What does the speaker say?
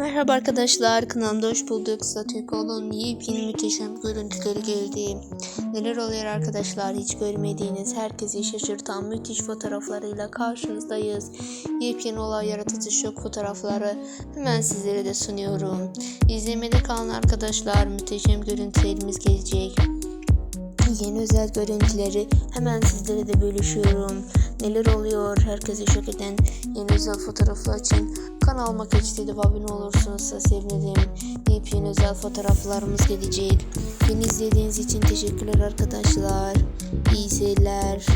Merhaba arkadaşlar, kanalımda hoş bulduk. Satürkoğlu'nun yepyeni muhteşem görüntüleri geldi. Neler oluyor arkadaşlar, hiç görmediğiniz, herkesi şaşırtan müthiş fotoğraflarıyla karşınızdayız. Yepyeni olay yaratıcı şok fotoğrafları hemen sizlere de sunuyorum. İzlemede kalın arkadaşlar, muhteşem görüntülerimiz gelecek. Yeni özel görüntüleri hemen sizlere de bölüşüyorum. Neler oluyor herkesi şok eden yeni özel fotoğraflar için kanalıma geçtiğinde abone olursunuz sevinirim. Yepyeni özel fotoğraflarımız gelecek. Beni izlediğiniz için teşekkürler arkadaşlar. İyi seyirler.